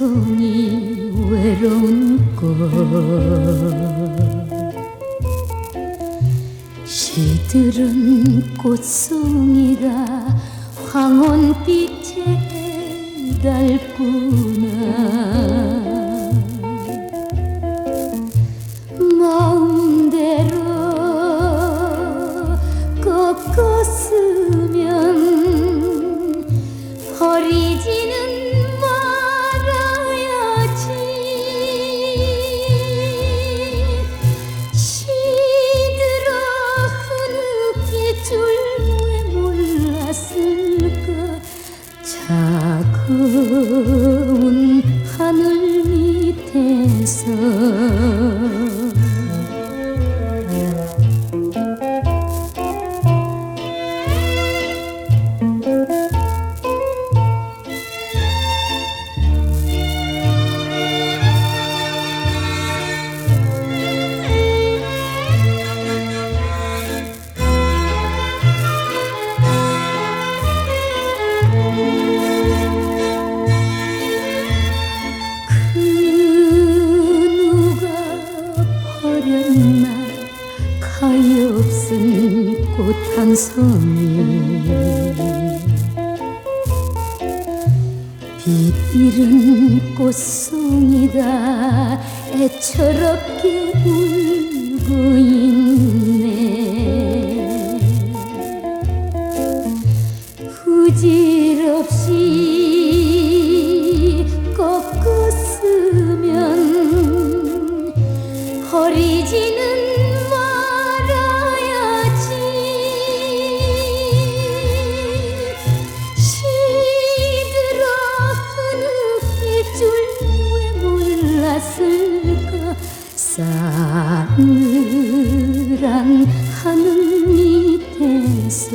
한 송이 외로운 꽃 시들은 꽃송이가 황혼빛에 달구나. 마음대로 꺾었으 차가운 하늘 밑에서 가엾은 꽃 한 송이. 비비른 꽃송이가 애처롭게 울고 있네. 부질없이 싸늘한 하늘 밑에서